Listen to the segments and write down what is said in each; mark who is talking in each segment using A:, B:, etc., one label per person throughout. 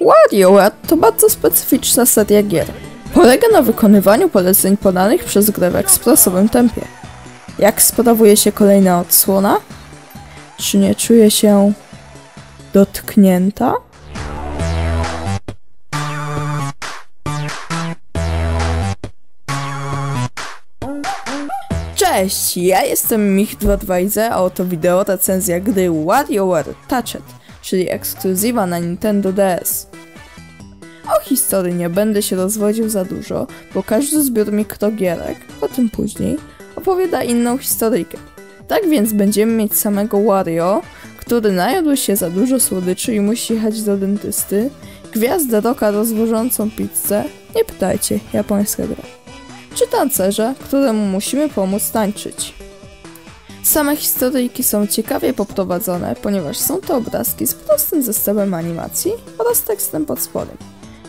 A: WarioWare to bardzo specyficzna seria gier. Polega na wykonywaniu poleceń podanych przez grę w ekspresowym tempie. Jak sprawuje się kolejna odsłona? Czy nie czuje się dotknięta? Cześć, ja jestem Mich220, a oto wideo recenzja gry WarioWare Touched, czyli ekskluzywa na Nintendo DS. O historii nie będę się rozwodził za dużo, bo każdy zbiór mikrogierek, o tym później, opowiada inną historyjkę. Tak więc będziemy mieć samego Wario, który najadł się za dużo słodyczy i musi jechać do dentysty, gwiazdę roka rozwożącą pizzę, nie pytajcie, japońska gra czy tancerza, któremu musimy pomóc tańczyć. Same historyjki są ciekawie poprowadzone, ponieważ są to obrazki z prostym zestawem animacji oraz tekstem pod spodem.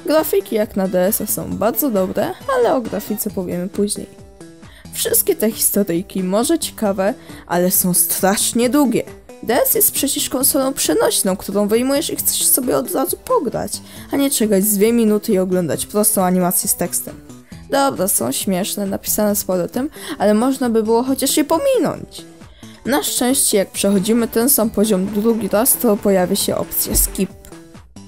A: Grafiki jak na DS są bardzo dobre, ale o grafice powiemy później. Wszystkie te historyjki może ciekawe, ale są strasznie długie. DS jest przecież konsolą przenośną, którą wyjmujesz i chcesz sobie od razu pograć, a nie czekać z dwie minuty i oglądać prostą animację z tekstem. Dobra, są śmieszne, napisane z powrotem, ale można by było chociaż je pominąć. Na szczęście, jak przechodzimy ten sam poziom drugi raz, to pojawia się opcja skip.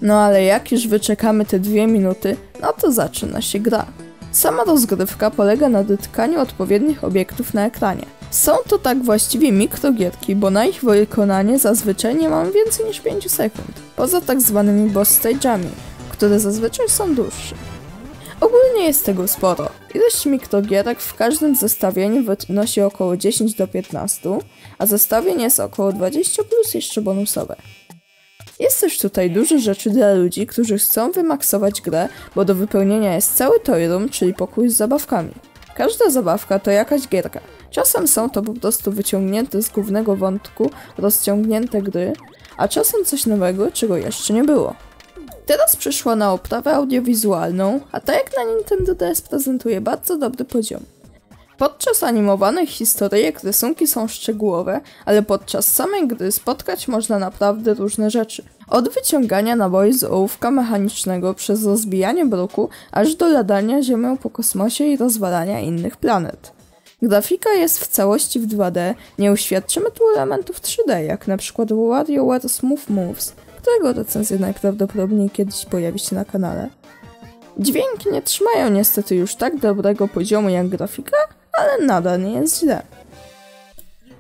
A: No ale jak już wyczekamy te dwie minuty, no to zaczyna się gra. Sama rozgrywka polega na dotykaniu odpowiednich obiektów na ekranie. Są to tak właściwie mikrogierki, bo na ich wykonanie zazwyczaj nie mam więcej niż 5 sekund. Poza tak zwanymi boss stage'ami, które zazwyczaj są dłuższe. Ogólnie jest tego sporo. Ilość mikrogierek w każdym zestawieniu wynosi około 10 do 15, a zestawień jest około 20 plus jeszcze bonusowe. Jest też tutaj dużo rzeczy dla ludzi, którzy chcą wymaksować grę, bo do wypełnienia jest cały toy room, czyli pokój z zabawkami. Każda zabawka to jakaś gierka. Czasem są to po prostu wyciągnięte z głównego wątku rozciągnięte gry, a czasem coś nowego, czego jeszcze nie było. Teraz przyszła na oprawę audiowizualną, a tak jak na Nintendo DS prezentuje bardzo dobry poziom. Podczas animowanych historyjek rysunki są szczegółowe, ale podczas samej gry spotkać można naprawdę różne rzeczy. Od wyciągania naboi z ołówka mechanicznego przez rozbijanie bruku, aż do ladania ziemią po kosmosie i rozwalania innych planet. Grafika jest w całości w 2D, nie uświadczymy tu elementów 3D, jak na przykład WarioWare Smooth Moves, którego recenzja najprawdopodobniej kiedyś pojawi się na kanale. Dźwięki nie trzymają niestety już tak dobrego poziomu jak grafika, ale nadal nie jest źle.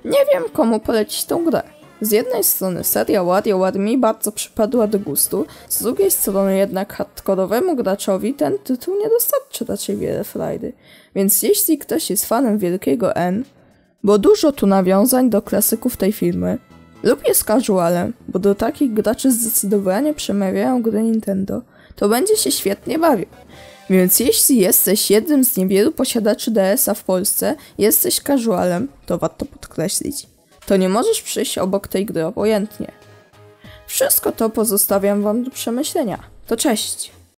A: Nie wiem komu polecić tą grę. Z jednej strony seria WarioWare mi bardzo przypadła do gustu, z drugiej strony jednak hardkorowemu graczowi ten tytuł nie dostarczy raczej wiele frajdy. Więc jeśli ktoś jest fanem wielkiego N, bo dużo tu nawiązań do klasyków tej filmy, lub jest casualem, bo do takich graczy zdecydowanie przemawiają gry Nintendo, to będzie się świetnie bawił. Więc jeśli jesteś jednym z niewielu posiadaczy DS-a w Polsce, jesteś casualem, to warto podkreślić, to nie możesz przyjść obok tej gry obojętnie. Wszystko to pozostawiam wam do przemyślenia. To cześć!